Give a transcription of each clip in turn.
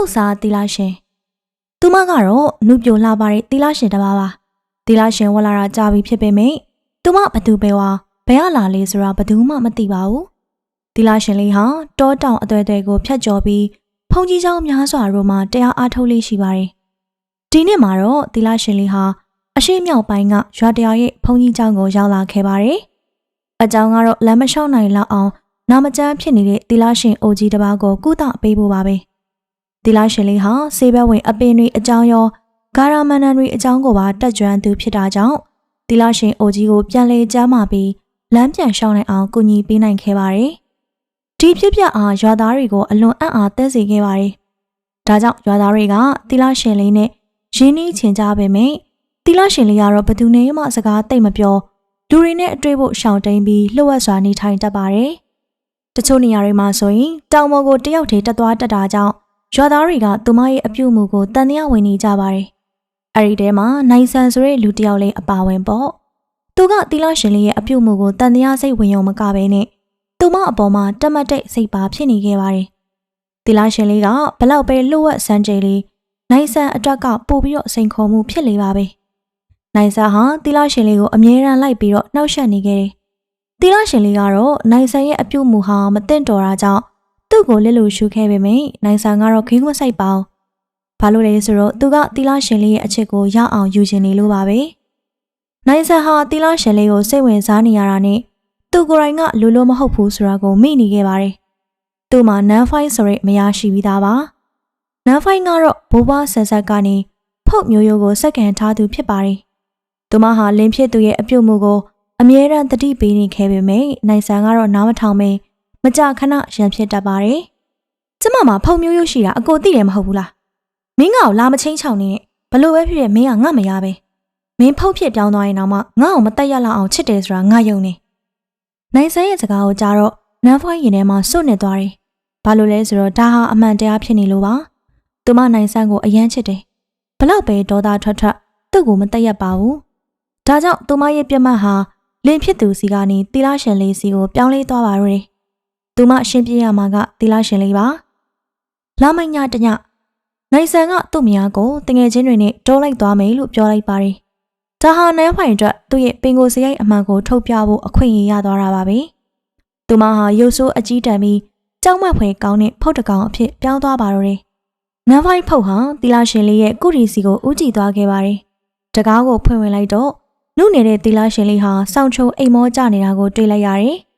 ဟုတ်စားတီလာရှင်သူမကတော့နုပြိုလှပါတဲ့တီလာရှင်တစ်ပါးပါတီလာရှင်ဝလာတာကြာပြီဖြစ်ပေမယ့်သူမဘသူပဲဝါဘယ်ရလာလေးဆိုတာဘသူမှမသိပါဘူးတီလာရှင်လေးဟာတောတောင်အသွဲသွဲကိုဖြတ်ကျော်ပြီးဖုန်ကြီးเจ้าများစွာတို့မှတရားအားထုတ်လေးရှိပါတယ်ဒီနေ့မှာတော့တီလာရှင်လေးဟာအရှိမြောက်ပိုင်းကရွာတရာရဲ့ဖုန်ကြီးเจ้าကိုရောက်လာခဲ့ပါတယ်အကြောင်းကတော့လမ်းမလျှောက်နိုင်လောက်အောင်နာမကျန်းဖြစ်နေတဲ့တီလာရှင်အိုကြီးတစ်ပါးကိုကုသပေးဖို့ပါပဲ တီလာရှင်လေးဟာဆေးဘက်ဝင်အပင်တွေအကြောင်းရောဂါရမန်နန်တွေအကြောင်းကိုပါတက်ကြွသူဖြစ်တာကြောင့်တီလာရှင်အိုကြီးကိုပြန်လဲကျမ်းမာပြီးလမ်းပြန်ရှောင်းနိုင်အောင်ကူညီပေးနိုင်ခဲ့ပါတယ်ဒီဖြစ်ပအားရွာသားတွေကိုအလွန်အံ့အားသဲစေခဲ့ပါတယ်ဒါကြောင့်ရွာသားတွေကတီလာရှင်လေးနဲ့ရင်းနှီးချင်ကြပေမယ့်တီလာရှင်လေးကတော့ဘသူနဲ့မှစကားတိတ်မပြောလူတွေနဲ့အတွေ့ဖို့ရှောင်တိန်ပြီးလှုပ်ဝက်စွာနေထိုင်တတ်ပါတယ်။တချို့နေရာတွေမှာဆိုရင်တောင်ပေါ်ကိုတယောက်တည်းတက်သွားတက်တာကြောင့် ရွာသားတွေကသူမရဲ့အပြုအမူကိုတန်တရားဝင်နေကြပါတယ်။အဲဒီထဲမှာနိုင်ဆန်ဆိုတဲ့လူတယောက်လေးအပါဝင်ပေါ့။သူကတီလာရှင်လေးရဲ့အပြုအမူကိုတန်တရားစိတ်ဝင်ရုံမကဘဲနဲ့သူမအပေါ်မှာတက်မတ်တဲ့စိတ်ပါဖြစ်နေခဲ့ပါတယ်။တီလာရှင်လေးကဘလောက်ပဲလှုပ်ဝက်စမ်းကြလေးနိုင်ဆန်အတွက်ကပို့ပြီးတော့စိန်ခေါ်မှုဖြစ်လေပါပဲ။နိုင်စာဟာတီလာရှင်လေးကိုအမြဲတမ်းလိုက်ပြီးတော့နှောက်ယှက်နေခဲ့တယ်။တီလာရှင်လေးကတော့နိုင်ဆန်ရဲ့အပြုတ်မှုဟာမတင့်တော်တာကြောင့် သူ့ကိုလက်လိုရှုခဲ့ပေမယ့်နိုင်ဆန်ကတော့ခင်းမဆိုင်ပါဘူး။ဘာလို့လဲဆိုတော့သူကတီလာရှင်လေးရဲ့အချစ်ကိုရအောင်ယူချင်နေလို့ပါပဲ။နိုင်ဆန်ဟာတီလာရှင်လေးကိုစိတ်ဝင်စားနေရတာနဲ့သူကိုယ်တိုင်ကလူလိုမဟုတ်ဘူးဆိုတာကိုမိနေခဲ့ပါတယ်။သူ့မှာနန်ဖိုင်းဆိုရဲမရရှိပြီးသားပါ။နန်ဖိုင်းကတော့ဘိုးဘွားဆန်ဆက်ကနေဖုတ်မျိုးရိုးကိုစက္ကန်ထားသူဖြစ်ပါတယ်။သူမဟာလင်းဖြစ်သူရဲ့အပြုတ်မှုကိုအမြဲတမ်းတတိပေးနေခဲ့ပေမယ့်နိုင်ဆန်ကတော့နားမထောင်ပဲ မကြခဏရန်ဖြစ်တတ်ပါတယ်။ကျမမှာဖုံမျိုးရုပ်ရှိတာအကိုသိတယ်မဟုတ်ဘူးလား။မင်းငါ့ကိုလာမချင်းချောင်နေနဲ့ဘလို့ပဲဖြစ်ဖြစ်မင်းကငါ့မရပဲ။မင်းဖုတ်ဖြစ်ပြောင်းသွားရင်တော့မှငါ့ကိုမတက်ရလောက်အောင်ချစ်တယ်ဆိုတာငါယုံနေ။နိုင်ဆန်ရဲ့စကားကိုကြားတော့နန်းဖွိုင်းရင်ထဲမှာစွတ်နေသွားတယ်။ဘာလို့လဲဆိုတော့ဒါဟာအမှန်တရားဖြစ်နေလို့ပါ။သူမနိုင်ဆန်ကိုအယမ်းချစ်တယ်။ဘလောက်ပဲဒေါသထွက်ထွက်သူ့ကိုမတက်ရပါဘူး။ဒါကြောင့်သူမရဲ့ပြတ်မှတ်ဟာလင်ဖြစ်သူစီကနေတီလာရှင်လေးစီကိုပြောင်းလဲသွားပါတော့တယ်။ သူမရှင်းပြရမှာကတီလာရှင်လေးပါ။လာမညတညနိုင်ဆန်ကသူ့မယားကိုတငယ်ချင်းတွေနဲ့တိုးလိုက်သွားမယ်လို့ပြောလိုက်ပါတယ်။ဒါဟာနန်းဖိုင်အတွက်သူ့ရဲ့ပင်ကိုစရိုက်အမှန်ကိုထုတ်ပြဖို့အခွင့်အရေးရသွားတာပါပဲ။သူမဟာရုပ်ဆိုးအကြီးတန်းပြီးကြောက်မက်ဖွယ်ကောင်းတဲ့ဖုတ်တကောင်အဖြစ်ပြောင်းသွားပါတော့တယ်။နန်းဖိုင်ဖုတ်ဟာတီလာရှင်လေးရဲ့ကုရီစီကိုဥကြည့်သွားခဲ့ပါတယ်။တကားကိုဖွင့်ဝင်လိုက်တော့နုနေတဲ့သီလရှင်လေးဟာစောင့်ချုံအိမ်မောကြနေတာကိုတွေ့လိုက်ရတယ်။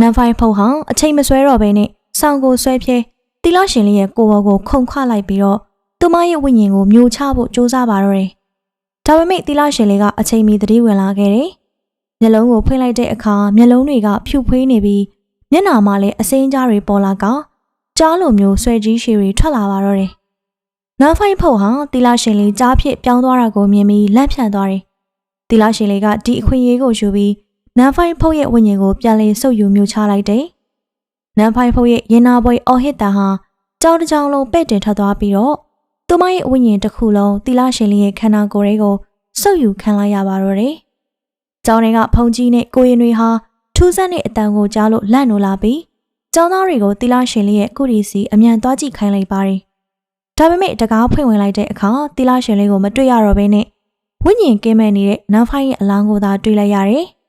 နန်ဖိုင်ဖုတ်ဟောင်းအချိန်မဆွဲတော့ဘဲနဲ့စောင့်ကိုဆွဲဖြဲသီလရှင်လေးရဲ့ကိုယ်ပေါ်ကိုခုန်ခွလိုက်ပြီးတော့သူမရဲ့ဝိညာဉ်ကိုမျိုးချဖို့ကြိုးစားပါတော့တယ်။ဒါပေမဲ့သီလရှင်လေးကအချိန်မီသတိဝင်လာခဲ့တယ်။မျက်လုံးကိုဖွင့်လိုက်တဲ့အခါမျက်လုံးတွေကဖြူဖွေးနေပြီးမျက်နှာမှာလည်းအစိမ်းကြားတွေပေါ်လာကကြားလိုမျိုးဆွဲကြီးရှည်တွေထွက်လာပါတော့တယ်။နန်ဖိုင်ဖုတ်ဟာသီလရှင်လေးကြားဖြစ်ပြောင်းသွားတာကိုမြင်ပြီးလက်ဖြန့်သွားတယ်။တီလာရှင်လေးကဒီအခွင့်အရေးကိုယူပြီး နန်ဖိုင်ဖုတ်ရဲ့ဝိညာဉ်ကိုပြန်လည်ဆုပ်ယူမျိုးချလိုက်တယ်။နန်ဖိုင်ဖုတ်ရဲ့ရင်နာပွဲအော်ဟစ်တာဟာကြောင်တစ်ကြောင်လုံးပဲ့တင်ထပ်သွားပြီးတော့သူမရဲ့ဝိညာဉ်တစ်ခုလုံးတီလာရှင်လေးရဲ့ခန္ဓာကိုယ်လေးကိုဆုပ်ယူခံလိုက်ရပါတော့တယ်။ကျောင်းတွေကဖုန်ကြီးနဲ့ကိုရင်တွေဟာထူးဆန်းတဲ့အတန်ကိုကြားလို့လန့်နိုလာပြီးကျောင်းသားတွေကိုတီလာရှင်လေးရဲ့ကုရီစီအမြန်သွားကြည့်ခိုင်းလိုက်ပါတယ်။ဒါပေမဲ့တကားဖွင့်ဝင်လိုက်တဲ့အခါတီလာရှင်လေးကိုမတွေ့ရတော့ဘဲနဲ့ဝိညာဉ်ကင်းမဲ့နေတဲ့နန်းဖိုင်းရဲ့အလောင်းကိုသာတွေ့လိုက်ရတယ်။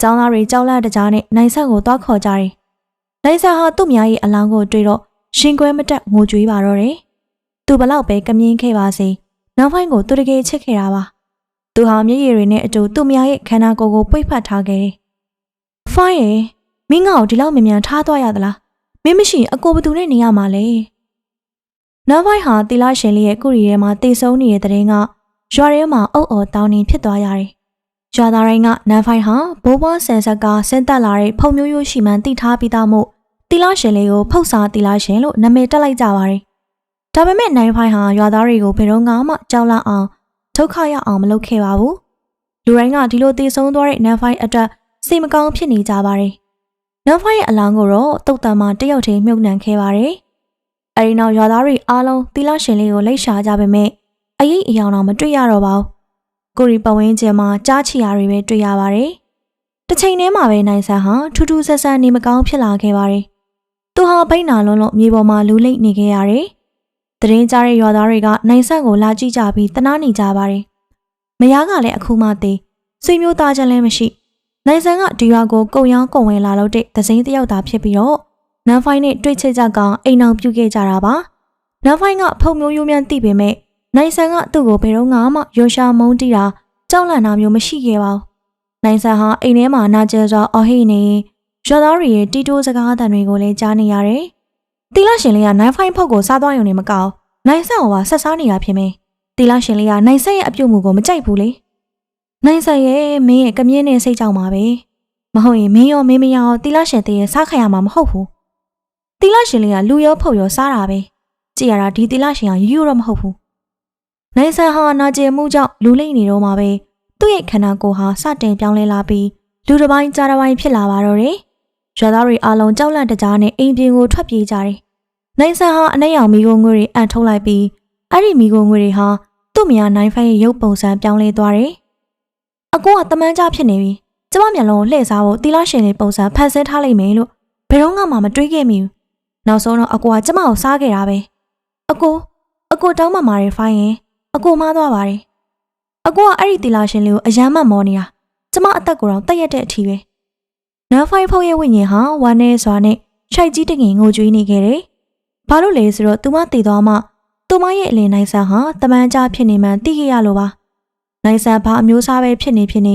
ကျောင်းသားတွေကြောက်လန့်တကြားနဲ့နိုင်ဆက်ကိုသွားခေါ်ကြတယ်။နိုင်ဆက်ဟာသူ့မြားရဲ့အလောင်းကိုတွေ့တော့ရှင်ကွဲမတက်ငိုကြွေးပါတော့တယ်။သူဘလောက်ပဲကမြင်းခဲ့ပါစေနန်းဖိုင်းကိုသူတကယ်ချစ်ခဲ့တာပါ။သူဟာမျက်ရည်တွေနဲ့အတူသူ့မြားရဲ့ခန္ဓာကိုယ်ကိုပိတ်ဖတ်ထားခဲ့တယ်။ဖိုင်းရဲ့မင်းငါ့ကိုဒီလောက်မြန်မြန်ထားသွားရသလား။မင်းမရှိအကိုဘသူနဲ့နေရမှာလဲ။နန်းဖိုင်းဟာတီလာရှင်လေးရဲ့ကုရီထဲမှာတေဆုံးနေတဲ့တဲ့ရင်ကရွာထဲမှာအုပ်အော်တောင်းနေဖြစ်သွားရတယ်။ ရွာသားတိုင်းကနန်းဖိုင်ဟာဘိုးဘွားဆန်ဆက်ကဆင်းသက်လာတဲ့ဖုံမျိုးရိုးရှိမှန်တိထားပြီးသားမို့တီလာရှင်လေးကိုဖုတ်စာတီလာရှင်လို့နာမည်တက်လိုက်ကြပါတယ်။ဒါပေမဲ့နိုင်ဖိုင်ဟာရွာသားတွေကိုဘယ်တော့မှကြောက်လန့်အောင်ဒုက္ခရအောင်မလုပ်ခဲ့ပါဘူး။လူတိုင်းကဒီလိုတည်ဆုံးသွားတဲ့နန်းဖိုင်အတွက်စိတ်မကောင်းဖြစ်နေကြပါတယ်။နန်းဖိုင်ရဲ့အလောင်းကိုတော့တုတ်တန်မှတယောက်တည်းမြုပ်နှံခဲ့ပါတယ်။အဲဒီနောက်ရွာသားတွေအားလုံးတီလာရှင်လေးကိုလိတ်ရှာကြပေမဲ့အရေးအယောင်တော့မတွေ့ရတော့ပါဘူး။ ကိုရီပဝင်းကျင်မှာကြားချီယာတွေပဲတွေ့ရပါတယ်။တစ်ချိန်တည်းမှာပဲနိုင်ဆန်ဟာထူးထူးဆန်းဆန်းနေမကောင်းဖြစ်လာခဲ့ပါတယ်။သူဟာဘိန်းနာလုံးလုံးမြေပေါ်မှာလူလိမ့်နေခဲ့ရတယ်။တရင်ကြားတဲ့ရွာသားတွေကနိုင်ဆန်ကိုလာကြည့်ကြပြီးတနာနေကြပါတယ်။မယားကလည်းအခုမှသေးဆွေမျိုးသားချင်းလည်းမရှိ။နိုင်ဆန်ကဒီရွာကိုကုံရောင်းကုံဝယ်လာလို့တဲ့သစိမ်းတယောက်သားဖြစ်ပြီးတော့နန်ဖိုင်းနဲ့တွေ့ချစ်ကြကောင်အိမ်အောင်ပြုခဲ့ကြတာပါ။နန်ဖိုင်းကဖုံမျိုးရိုးမြန်းသိပေမဲ့ နိုင်ဆန်ကသူ့ကိုဘယ်တော့မှရောရှာမုန်းတီးတာကြောက်လန့်တာမျိုးမရှိခဲ့ပါဘူး။နိုင်ဆန်ဟာအိမ်ထဲမှာနာကျဲစွာအော်ဟိနေရွာသားတွေရဲ့တီတိုးစကားအသံတွေကိုလည်းကြားနေရတယ်။တီလာရှင်လေးကနိုင်ဖိုင်းဖုတ်ကိုစားသွားရုံနဲ့မကောက်နိုင်ဆန်ကိုပါဆက်စားနေတာဖြစ်မယ်။တီလာရှင်လေးကနိုင်ဆက်ရဲ့အပြုတ်မှုကိုမကြိုက်ဘူးလေ။နိုင်ဆက်ရဲ့မင်းရဲ့ကမြင်းနဲ့စိတ်ကြောက်မှာပဲ။မဟုတ်ရင်မင်းရောမင်းမရောတီလာရှင်တည်းရဲ့စားခံရမှာမဟုတ်ဘူး။တီလာရှင်လေးကလူရောဖုတ်ရောစားတာပဲ။ကြည်ရတာဒီတီလာရှင်ကယူယူတော့မဟုတ်ဘူး။ နိုင်ဆန်ဟာနာကျင်မှုကြောင့်လူလိမ့်နေတော့မှာပဲ။သူ့ရဲ့ခန္ဓာကိုယ်ဟာစတင်ပြောင်းလဲလာပြီးလူတစ်ပိုင်းကြားတစ်ပိုင်းဖြစ်လာပါတော့တယ်။ရွာသားတွေအားလုံးကြောက်လန့်တကြားနဲ့အိမ်ပြင်ကိုထွက်ပြေးကြတယ်။နိုင်ဆန်ဟာအနှဲ့ရောင်မိကိုငွေတွေအန်ထုတ်လိုက်ပြီးအဲ့ဒီမိကိုငွေတွေဟာသူ့မယားနိုင်ဖိုင်ရဲ့ရုပ်ပုံစံပြောင်းလဲသွားတယ်။အကိုကတမန်ကြဖြစ်နေပြီ။ကျမမျက်လုံးကိုလှည့်စားဖို့တီလာရှင်လေးပုံစံဖန်ဆင်းထားလိုက်မယ်လို့ဘယ်တော့မှမတွေးခဲ့မိဘူး။နောက်ဆုံးတော့အကိုကကျမကိုစားခဲ့တာပဲ။အကိုအကိုတောင်းမှမာတယ်ဖိုင်ရင် အကိုမှားသွားပါတယ်။အကိုကအဲ့ဒီတီလာရှင်လေးကိုအယမ်းမှမောနေတာ။ကျမအသက်ကိုတော့တက်ရက်တဲ့အထီပဲ။နောက်ဖိုင်ဖုတ်ရဲ့ဝိညာဉ်ဟာဝမ်းနေစွာနဲ့ခြိုက်ကြီးတငင်ငိုကြွေးနေခဲ့တယ်။ဘာလို့လဲဆိုတော့သူမတည်သွားမှသူမရဲ့အလင်းနိုင်ဆန်ဟာတမန်ကြားဖြစ်နေမှသိခဲ့ရလို့ပါ။နိုင်ဆန်ဘာအမျိုးအစားပဲဖြစ်နေဖြစ်နေ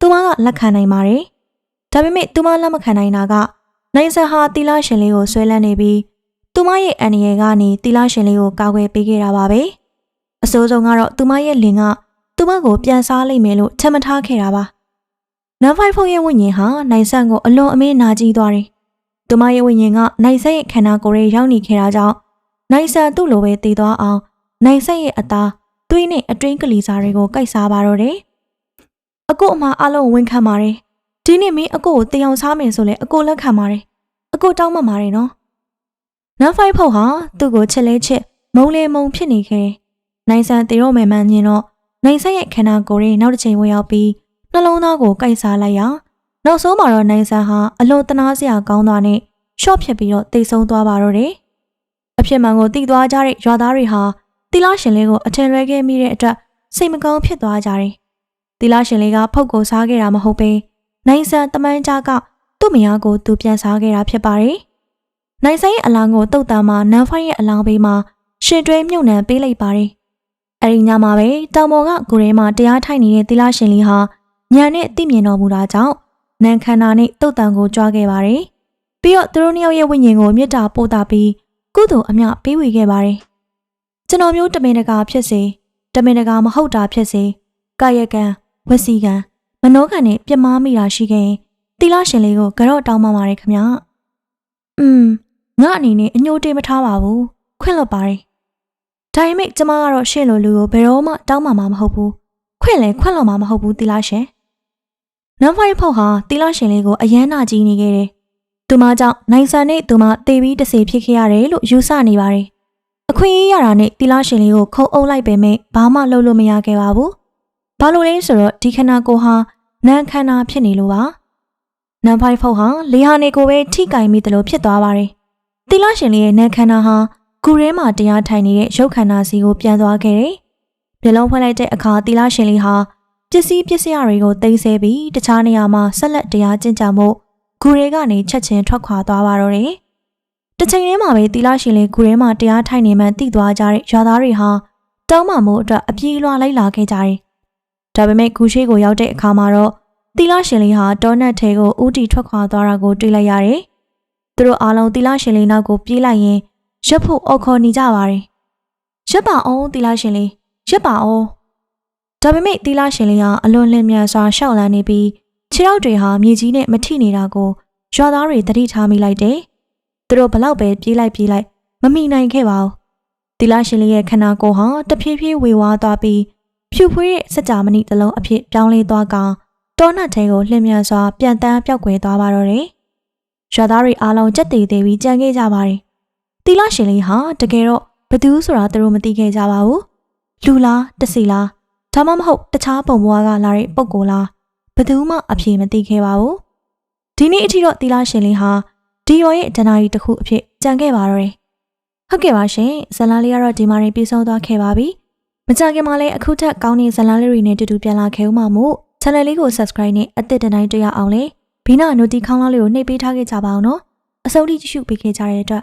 သူမကလက်ခံနိုင်ပါတယ်။ဒါပေမဲ့သူမလက်မခံနိုင်တာကနိုင်ဆန်ဟာတီလာရှင်လေးကိုဆွဲလန်းနေပြီးသူမရဲ့အန်ရယ်ကနေတီလာရှင်လေးကိုကာကွယ်ပေးခဲ့တာပါပဲ။အ စိုးဆုံးကတော့သူမရဲ့လင်ကသူမကိုပြန်စားလိုက်မယ်လို့ထင်မထားခဲ့တာပါ။နန်ဖိုင်ဖုန်ရဲ့ဝိညာဉ်ဟာနိုင်ဆန်ကိုအလွန်အမင်းနာကျင်သွားတယ်။သူမရဲ့ဝိညာဉ်ကနိုင်ဆန်ရဲ့ခန္ဓာကိုယ်ရဲ့ရောက်နေခဲ့တာကြောင့်နိုင်ဆန်သူ့လိုပဲတည်သွားအောင်နိုင်ဆက်ရဲ့အသားသွေးနဲ့အတွင်းကလေးစားတွေကိုကိုက်စားပါတော့တယ်။အကိုအမအလုံးဝန်ခံပါတယ်။ဒီနေ့မင်းအကိုကိုတင်အောင်စားမယ်ဆိုလဲအကိုလက်ခံပါတယ်။အကိုတောင်းမှပါတယ်နော်။နန်းဖိုက်ဖို့ဟာသူ့ကိုချစ်လဲချစ်မုံလဲမုံဖြစ်နေခဲ့တယ်။ နိုင်ဆန်တေတော့မယ်မှန်မြင်တော့နိုင်ဆက်ရဲ့ခန္ဓာကိုယ်ရဲ့နောက်တစ်ချိန်ဝင်ရောက်ပြီးနှလုံးသားကိုကိုက်စားလိုက်ရာနောက်ဆုံးမှာတော့နိုင်ဆန်ဟာအလွန်တနာစရာကောင်းသွားနဲ့ရှော့ဖြစ်ပြီးတော့တိတ်ဆုံးသွားပါတော့တယ်။အဖြစ်မှန်ကိုသိသွားကြတဲ့ရွာသားတွေဟာတီလာရှင်လေးကိုအထင်လွဲခဲ့မိတဲ့အတွက်စိတ်မကောင်းဖြစ်သွားကြတယ်။တီလာရှင်လေးကဖုတ်ကိုစားခဲ့တာမဟုတ်ပဲနိုင်ဆန်တမန်ကြားကသူ့မယားကိုသူပြန်စားခဲ့တာဖြစ်ပါတယ်။နိုင်ဆန်ရဲ့အလောင်းကိုတုတ်တမ်းမှာနန်းဖိုင်းရဲ့အလောင်းဘေးမှာရှင်တွဲမြုပ်နှံပေးလိုက်ပါတယ်။ အဲဒီညမှာပဲတောင်ပေါ်ကကိုရဲမှာတရားထိုင်နေတဲ့တီလာရှင်လေးဟာညာနဲ့သိမြင်တော်မူတာကြောင့်နန်းခန္ဓာနဲ့တုတ်တမ်းကိုကြွားခဲ့ပါတယ်။ပြီးတော့သူတို့နှစ်ယောက်ရဲ့ဝိညာဉ်ကိုမြစ်တာပို့တာပြီးကုသိုလ်အမျှပေးဝေခဲ့ပါတယ်။ကျွန်တော်မျိုးတမင်တကာဖြစ်စေတမင်တကာမဟုတ်တာဖြစ်စေကာယကံဝစီကံမနောကံနဲ့ပြမားမိတာရှိခဲ့ရင်တီလာရှင်လေးကိုကြော့တောင်းပန်ပါတယ်ခင်ဗျာอืมငါအနေနဲ့အညိုတေးမထားပါဘူးခွင့်လွတ်ပါတယ် ဒါပေမဲ့ကျမကတော့ရှင့်လိုလူကိုဘယ်တော့မှတောင်းပန်မှာမဟုတ်ဘူးခွင့်လည်းခွင့်လွတ်မှာမဟုတ်ဘူးတီလာရှင်နမ်ဖိုင်ဖောက်ဟာတီလာရှင်လေးကိုအယမ်းနာကြီးနေခဲ့တယ်သူမကြောင့်နိုင်ဆန်နဲ့သူမတေပြီးတစေဖြစ်ခဲ့ရတယ်လို့ယူဆနေပါတယ်အခွင့်အရေးရတာနဲ့တီလာရှင်လေးကိုခုံအုပ်လိုက်ပေမဲ့ဘာမှလုပ်လို့မရခဲ့ပါဘူး။ဘာလို့လဲဆိုတော့ဒီခန္ဓာကိုယ်ဟာနန်းခန္ဓာဖြစ်နေလို့ပါ။နန်းဖိုင်ဖုတ်ဟာလေဟာနေကိုပဲထိကင်မိတယ်လို့ဖြစ်သွားပါတယ်။တီလာရှင်လေးရဲ့နန်းခန္ဓာဟာ ဂူရဲမှာတရားထိုင်နေတဲ့ရုပ်ခန္ဓာစီကိုပြန်သွားခဲ့တယ်။မျက်လုံးဖွင့်လိုက်တဲ့အခါတီလာရှင်လေးဟာပစ္စည်းပစ္စယတွေကိုတင်ဆဲပြီးတခြားနေရာမှာဆက်လက်တရားကျင့်ကြမှုဂူရဲကနေချက်ချင်းထွက်ခွာသွားပါတော့တယ်။တစ်ချိန်တည်းမှာပဲတီလာရှင်လေးဂူထဲမှာတရားထိုင်နေမှတိသွားကြတဲ့ရွာသားတွေဟာတောင်းပန်မှုအတွက်အပြေးလွှာလိုက်လာခဲ့ကြတယ်။ဒါပေမဲ့ဂူရှိကိုရောက်တဲ့အခါမှာတော့တီလာရှင်လေးဟာတောနတ်ထဲကိုဥတီထွက်ခွာသွားတာကိုတွေ့လိုက်ရတယ်။သူတို့အားလုံးတီလာရှင်လေးနောက်ကိုပြေးလိုက်ရင် ရက်ဖို့အော်ခေါ်နေကြပါတယ်။ရက်ပါအောင်တီလာရှင်လေးရက်ပါအောင်ဒါပေမဲ့တီလာရှင်လေးဟာအလွန်လင်းမြန်စွာရှောက်လန်းနေပြီးခြေထောက်တွေဟာမြေကြီးနဲ့မထိနေတာကိုရွာသားတွေသတိထားမိလိုက်တယ်။သူတို့ဘလောက်ပဲပြေးလိုက်ပြေးလိုက်မမိနိုင်ခဲ့ပါဘူးတီလာရှင်လေးရဲ့ခန္ဓာကိုယ်ဟာတဖြည်းဖြည်းဝေဝါးသွားပြီးဖြူဖွေးတဲ့စကြမဏိတစ်လုံးအဖြစ်ပြောင်းလဲသွားကတောနတ်ထဲကိုလှည့်မြန်စွာပြန်တန်းပြောက်ကွယ်သွားပါတော့တယ်ရွာသားတွေအားလုံးကြက်တည်သေးပြီးကြံခဲ့ကြပါတယ် သီလရှင်လေးဟာတကယ်တော့ဘသူဆိုတာသူတို့မသိခဲ့ကြပါဘူးလူလားတစီလားဒါမှမဟုတ်တခြားပုံပွားကလာတဲ့ပုံကိုလားဘသူမှအပြေမသိခဲ့ပါဘူးဒီနေ့အထိတော့သီလရှင်လေးဟာဒီရောရဲ့ဒနာရီတစ်ခုအဖြစ်ကြံခဲ့ပါတော့တယ်ဟုတ်ကဲ့ပါရှင်ဇလန်းလေးကတော့ဒီမှာရင်ပြီးဆုံးသွားခဲ့ပါပြီမကြခင်မှာလည်းအခုထက်ကောင်းတဲ့ဇလန်းလေးတွေနဲ့တူတူပြန်လာခဲ့ဦးမှာမို့ channel လေးကို subscribe နဲ့အသစ်တတိုင်းတွေ့ရအောင်လေဘီနာ notification လေးကိုနှိပ်ပေးထားခဲ့ကြပါအောင်နော်အဆုံးထိကြည့်ရှုပေးခဲ့ကြတဲ့အတွက်